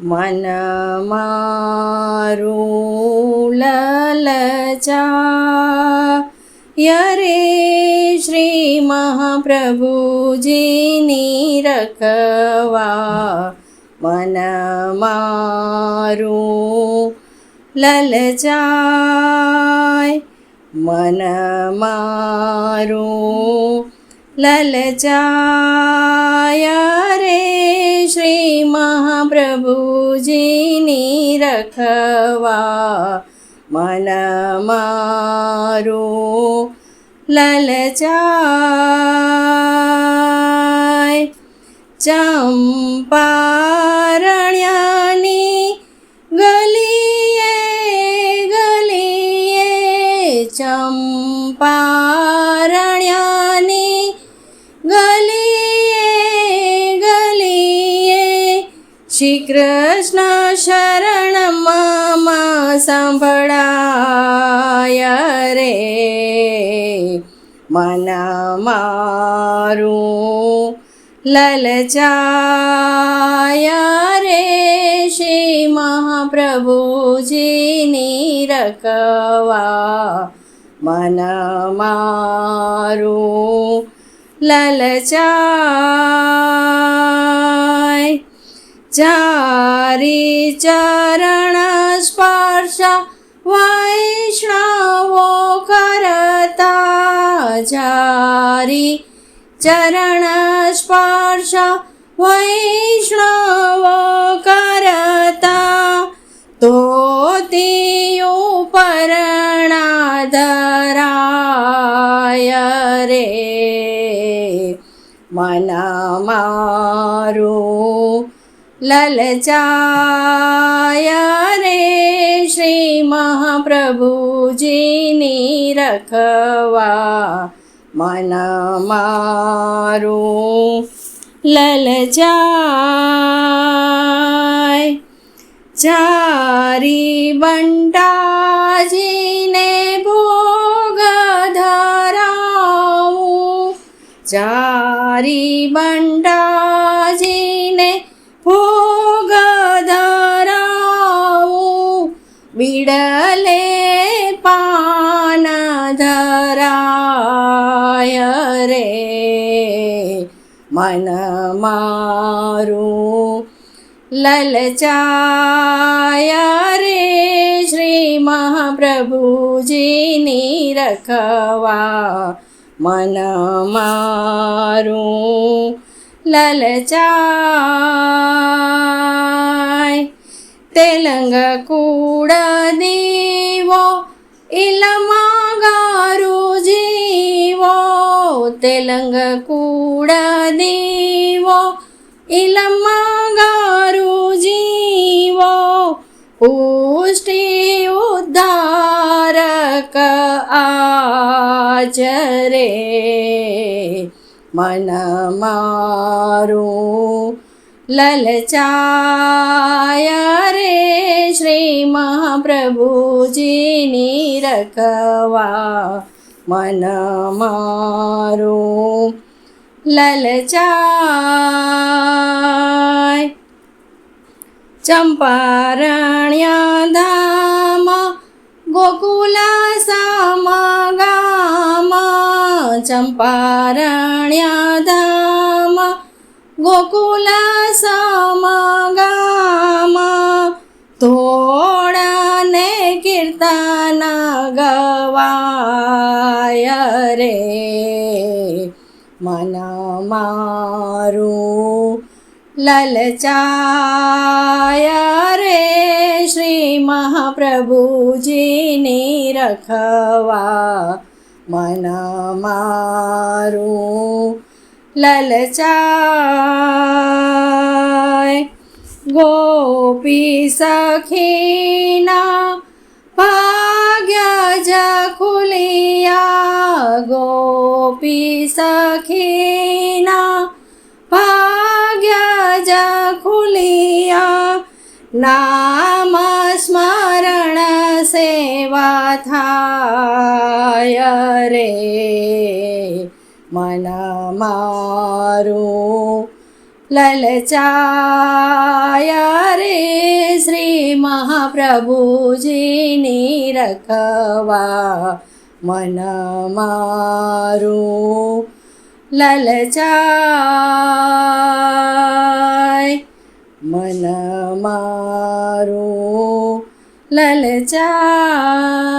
મન મારું લલચા યરે શ્રી મહાપ્રભુજીની રખવા મન મારું લલચાય મન મારું લલચાય રે શ્રી મહાપ્રભુજીની રખવા. મન મારું લલચાય ચંપારણ્યાની ગલીએ ગલીએ ચંપારણ્યની શ્રી કૃષ્ણ શરણમાં સંભળાય રે. મન મારું લલચાય રે શ્રી મહાપ્રભુજીની રકવા. મન મારું લલચાય ચારી ચરણ સ્પર્શ વૈષ્ણવો કરતા ચારી ચરણ સ્પર્શ વૈષ્ણવો કરતા તો પરણાધરાય રે. મનમાં લલચાય રે શ્રી મહાપ્રભુજીની રખવા. મન મારું લલચાય ચારી બંટાજીને ભોગ ધરાવું. ચારી બંટાજીને બિડલે પાન ધરાય રે મન મારું લલચાય રે શ્રી મહાપ્રભુજીની રખવા મન મારું લલચાય తెలంగకూడదేవో ఇలమాగారు జీవో తెలంగకూడదేవో ఇలమాగారు జీవో ఊష్టి ఉద్ధారక ఆచరే మనమారు ललचाय મહાપ્રભુજીની રખવા મન મારું. લલચાય ચંપારણ્યા ધામ ગોકુલા સમગામ ચંપારણ્યા ધામ ગોકુલા સમગામ તોડને કીર્તન ગવાય રે. મન મારું લલચાય રે. શ્રી મહાપ્રભુજીની રખવા. મન મારું લલચાય ગોપી સખીના ખુલિયા ગોપી સખીના ભાગ્ય જ ખુલિયા નામ સ્મરણ સેવા થાય રે મન મારું લલચાય રે શ્રી મહાપ્રભુજીની રખવા મન મારું લલચાય મન મારું લલચાય